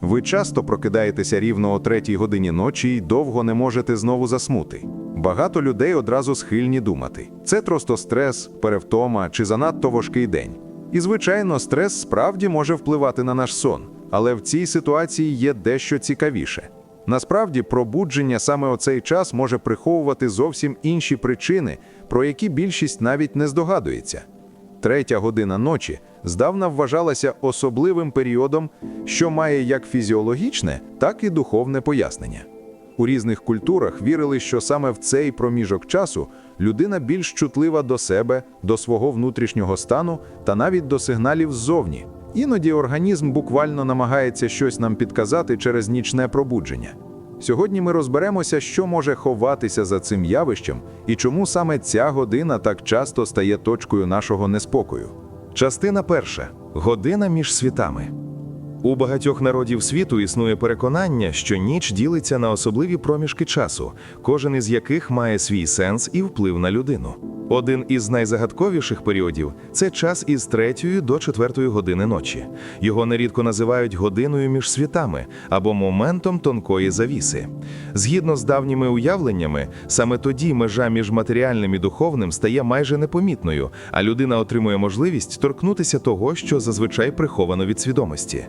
Ви часто прокидаєтеся рівно о третій годині ночі і довго не можете знову заснути. Багато людей одразу схильні думати: це просто стрес, перевтома чи занадто важкий день. І, звичайно, стрес справді може впливати на наш сон, але в цій ситуації є дещо цікавіше. Насправді, пробудження саме у цей час може приховувати зовсім інші причини, про які більшість навіть не здогадується. Третя година ночі здавна вважалася особливим періодом, що має як фізіологічне, так і духовне пояснення. У різних культурах вірили, що саме в цей проміжок часу людина більш чутлива до себе, до свого внутрішнього стану та навіть до сигналів ззовні. Іноді організм буквально намагається щось нам підказати через нічне пробудження. Сьогодні ми розберемося, що може ховатися за цим явищем і чому саме ця година так часто стає точкою нашого неспокою. Частина перша година між світами. У багатьох народів світу існує переконання, що ніч ділиться на особливі проміжки часу, кожен із яких має свій сенс і вплив на людину. Один із найзагадковіших періодів це час із 3 до 4 години ночі. Його нерідко називають годиною між світами або моментом тонкої завіси. Згідно з давніми уявленнями, саме тоді межа між матеріальним і духовним стає майже непомітною, а людина отримує можливість торкнутися того, що зазвичай приховано від свідомості.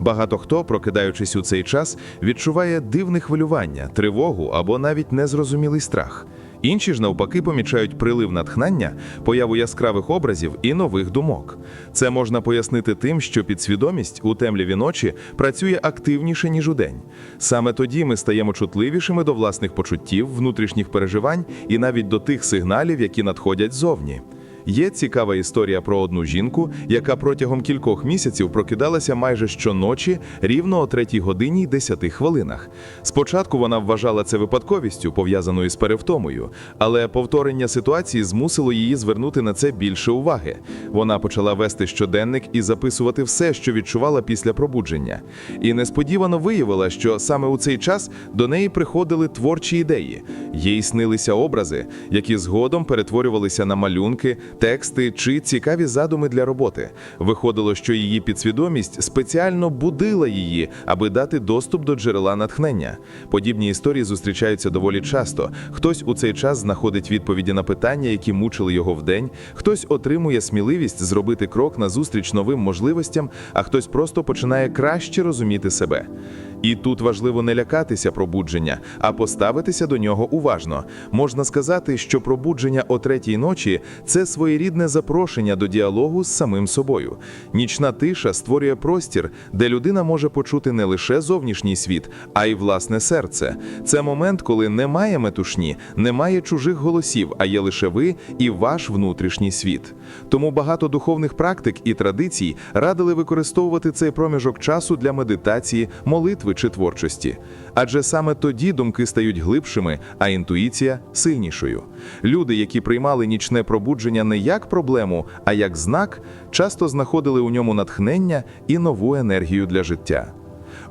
Багато хто, прокидаючись у цей час, відчуває дивне хвилювання, тривогу або навіть незрозумілий страх. Інші ж навпаки помічають прилив натхнення, появу яскравих образів і нових думок. Це можна пояснити тим, що підсвідомість у темряві ночі працює активніше ніж у день. Саме тоді ми стаємо чутливішими до власних почуттів, внутрішніх переживань і навіть до тих сигналів, які надходять зовні. Є цікава історія про одну жінку, яка протягом кількох місяців прокидалася майже щоночі рівно о 3 годині й 10 хвилинах. Спочатку вона вважала це випадковістю, пов'язаною з перевтомою, але повторення ситуації змусило її звернути на це більше уваги. Вона почала вести щоденник і записувати все, що відчувала після пробудження. І несподівано виявила, що саме у цей час до неї приходили творчі ідеї. Їй снилися образи, які згодом перетворювалися на малюнки тексти чи цікаві задуми для роботи. Виходило, що її підсвідомість спеціально будила її, аби дати доступ до джерела натхнення. Подібні історії зустрічаються доволі часто. Хтось у цей час знаходить відповіді на питання, які мучили його вдень, хтось отримує сміливість зробити крок назустріч новим можливостям, а хтось просто починає краще розуміти себе. І тут важливо не лякатися пробудження, а поставитися до нього уважно. Можна сказати, що пробудження о третій ночі це своєрідне запрошення до діалогу з самим собою. Нічна тиша створює простір, де людина може почути не лише зовнішній світ, а й власне серце. Це момент, коли немає метушні, немає чужих голосів, а є лише ви і ваш внутрішній світ. Тому багато духовних практик і традицій радили використовувати цей проміжок часу для медитації, молитви чи творчості. Адже саме тоді думки стають глибшими, а інтуїція сильнішою. Люди, які приймали нічне пробудження не як проблему, а як знак, часто знаходили у ньому натхнення і нову енергію для життя.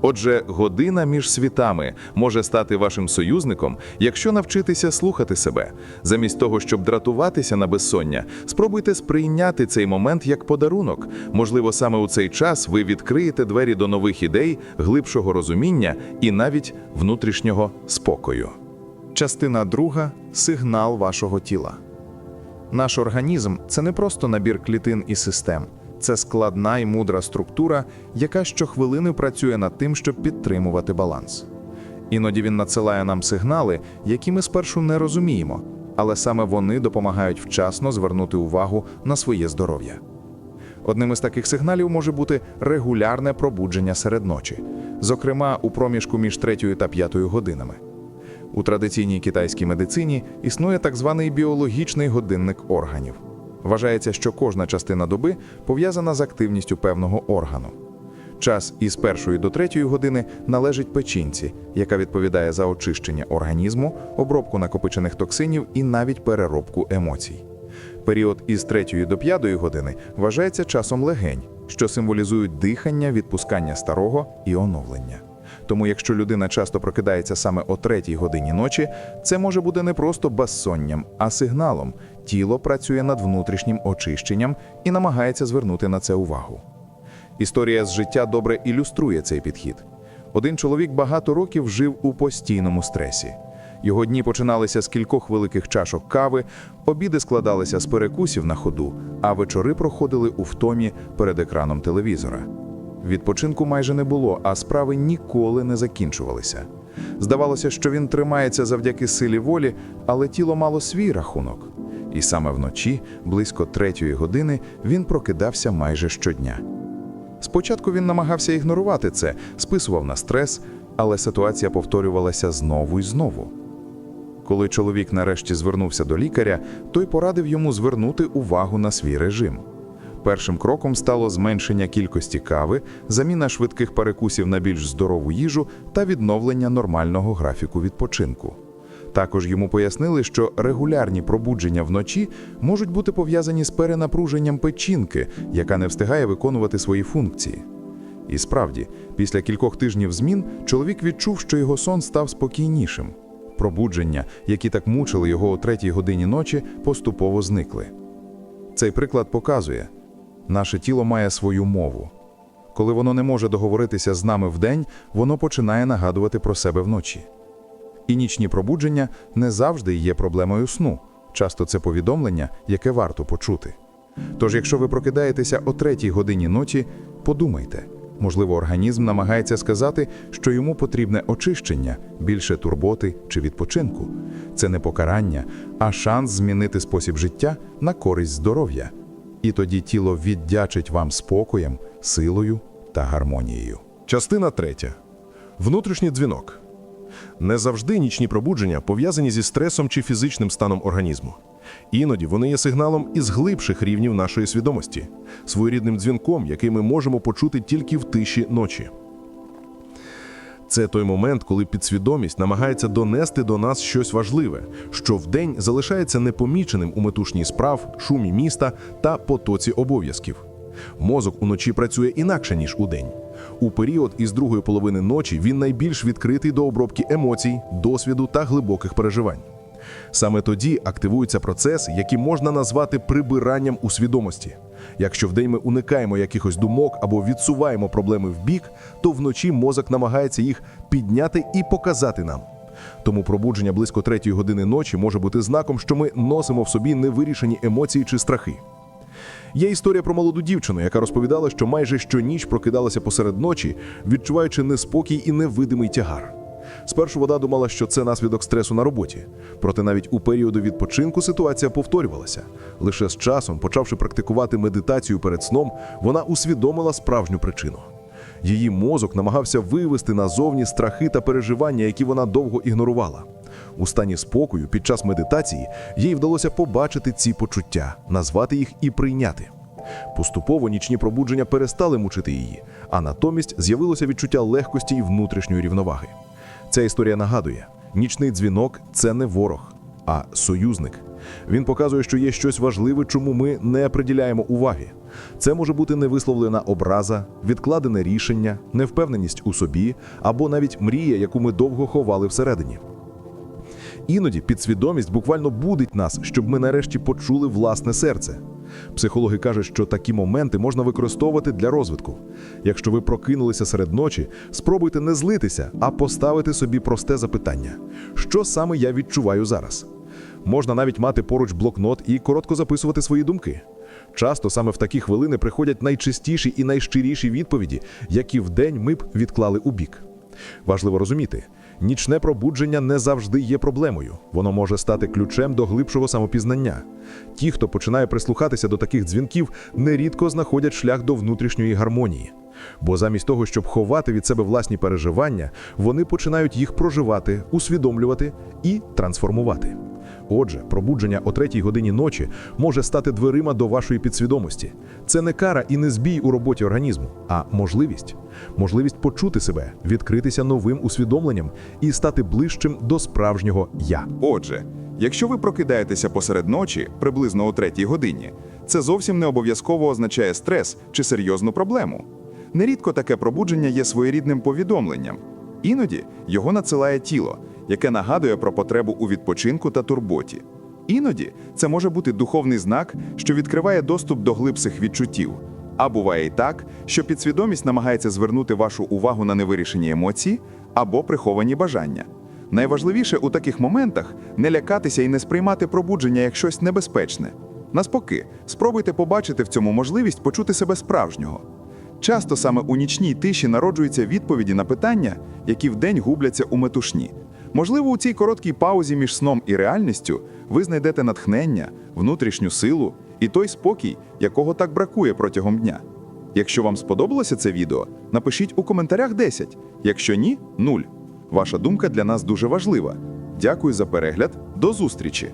Отже, година між світами може стати вашим союзником, якщо навчитися слухати себе. Замість того, щоб дратуватися на безсоння, спробуйте сприйняти цей момент як подарунок. Можливо, саме у цей час ви відкриєте двері до нових ідей, глибшого розуміння і навіть внутрішнього спокою. Частина друга сигнал вашого тіла. Наш організм це не просто набір клітин і систем, це складна і мудра структура, яка щохвилини працює над тим, щоб підтримувати баланс. Іноді він надсилає нам сигнали, які ми спершу не розуміємо, але саме вони допомагають вчасно звернути увагу на своє здоров'я. Одним із таких сигналів може бути регулярне пробудження серед ночі, зокрема у проміжку між 3 та 5 годинами. У традиційній китайській медицині існує так званий біологічний годинник органів. Вважається, що кожна частина доби пов'язана з активністю певного органу. Час із першої до третьої години належить печінці, яка відповідає за очищення організму, обробку накопичених токсинів і навіть переробку емоцій. Період із 3 до 5 години вважається часом легень, що символізують дихання, відпускання старого і оновлення. Тому, якщо людина часто прокидається саме о третій годині ночі, це може бути не просто безсонням, а сигналом. Тіло працює над внутрішнім очищенням і намагається звернути на це увагу. Історія з життя добре ілюструє цей підхід. Один чоловік багато років жив у постійному стресі. Його дні починалися з кількох великих чашок кави, обіди складалися з перекусів на ходу, а вечори проходили у втомі перед екраном телевізора. Відпочинку майже не було, а справи ніколи не закінчувалися. Здавалося, що він тримається завдяки силі волі, але тіло мало свій рахунок. І саме вночі, близько третьої години, він прокидався майже щодня. Спочатку він намагався ігнорувати це, списував на стрес, але ситуація повторювалася знову і знову. Коли чоловік нарешті звернувся до лікаря, той порадив йому звернути увагу на свій режим. Першим кроком стало зменшення кількості кави, заміна швидких перекусів на більш здорову їжу та відновлення нормального графіку відпочинку. Також йому пояснили, що регулярні пробудження вночі можуть бути пов'язані з перенапруженням печінки, яка не встигає виконувати свої функції. І справді, після кількох тижнів змін чоловік відчув, що його сон став спокійнішим. Пробудження, які так мучили його о третій годині ночі, поступово зникли. Цей приклад показує, наше тіло має свою мову. Коли воно не може договоритися з нами вдень, воно починає нагадувати про себе вночі. І нічні пробудження не завжди є проблемою сну. Часто це повідомлення, яке варто почути. Тож, якщо ви прокидаєтеся о третій годині ночі, подумайте, можливо, організм намагається сказати, що йому потрібне очищення, більше турботи чи відпочинку. Це не покарання, а шанс змінити спосіб життя на користь здоров'я. І тоді тіло віддячить вам спокоєм, силою та гармонією. Частина третя. Внутрішній дзвінок. Не завжди нічні пробудження пов'язані зі стресом чи фізичним станом організму. Іноді вони є сигналом із глибших рівнів нашої свідомості, своєрідним дзвінком, який ми можемо почути тільки в тиші ночі. Це той момент, коли підсвідомість намагається донести до нас щось важливе, що вдень залишається непоміченим у метушній справ, шумі міста та потоці обов'язків. Мозок уночі працює інакше, ніж удень. У період із другої половини ночі він найбільш відкритий до обробки емоцій, досвіду та глибоких переживань. Саме тоді активуються процеси, які можна назвати прибиранням у свідомості. Якщо вдень ми уникаємо якихось думок або відсуваємо проблеми в бік, то вночі мозок намагається їх підняти і показати нам. Тому пробудження близько третьої години ночі може бути знаком, що ми носимо в собі невирішені емоції чи страхи. Є історія про молоду дівчину, яка розповідала, що майже щоніч прокидалася посеред ночі, відчуваючи неспокій і невидимий тягар. Спершу вона думала, що це наслідок стресу на роботі. Проте навіть у періоди відпочинку ситуація повторювалася. Лише з часом, почавши практикувати медитацію перед сном, вона усвідомила справжню причину. Її мозок намагався вивести назовні страхи та переживання, які вона довго ігнорувала. У стані спокою під час медитації їй вдалося побачити ці почуття, назвати їх і прийняти. Поступово нічні пробудження перестали мучити її, а натомість з'явилося відчуття легкості і внутрішньої рівноваги. Ця історія нагадує: нічний дзвінок це не ворог, а союзник. Він показує, що є щось важливе, чому ми не приділяємо уваги. Це може бути невисловлена образа, відкладене рішення, невпевненість у собі або навіть мрія, яку ми довго ховали всередині. Іноді підсвідомість буквально будить нас, щоб ми нарешті почули власне серце. Психологи кажуть, що такі моменти можна використовувати для розвитку. Якщо ви прокинулися серед ночі, спробуйте не злитися, а поставити собі просте запитання: що саме я відчуваю зараз? Можна навіть мати поруч блокнот і коротко записувати свої думки. Часто саме в такі хвилини приходять найчистіші і найщиріші відповіді, які вдень ми б відклали у бік. Важливо розуміти, нічне пробудження не завжди є проблемою. Воно може стати ключем до глибшого самопізнання. Ті, хто починає прислухатися до таких дзвінків, нерідко знаходять шлях до внутрішньої гармонії. Бо замість того, щоб ховати від себе власні переживання, вони починають їх проживати, усвідомлювати і трансформувати. Отже, пробудження о третій годині ночі може стати дверима до вашої підсвідомості. Це не кара і не збій у роботі організму, а можливість. Можливість почути себе, відкритися новим усвідомленням і стати ближчим до справжнього я. Отже, якщо ви прокидаєтеся посеред ночі, приблизно о третій годині, це зовсім не обов'язково означає стрес чи серйозну проблему. Нерідко таке пробудження є своєрідним повідомленням. Іноді його надсилає тіло, яке нагадує про потребу у відпочинку та турботі. Іноді це може бути духовний знак, що відкриває доступ до глибших відчуттів. А буває і так, що підсвідомість намагається звернути вашу увагу на невирішені емоції або приховані бажання. Найважливіше у таких моментах не лякатися і не сприймати пробудження як щось небезпечне. Наспоки, спробуйте побачити в цьому можливість почути себе справжнього. Часто саме у нічній тиші народжуються відповіді на питання, які вдень губляться у метушні. Можливо, у цій короткій паузі між сном і реальністю ви знайдете натхнення, внутрішню силу і той спокій, якого так бракує протягом дня. Якщо вам сподобалося це відео, напишіть у коментарях 10. Якщо ні 0. Ваша думка для нас дуже важлива. Дякую за перегляд. До зустрічі!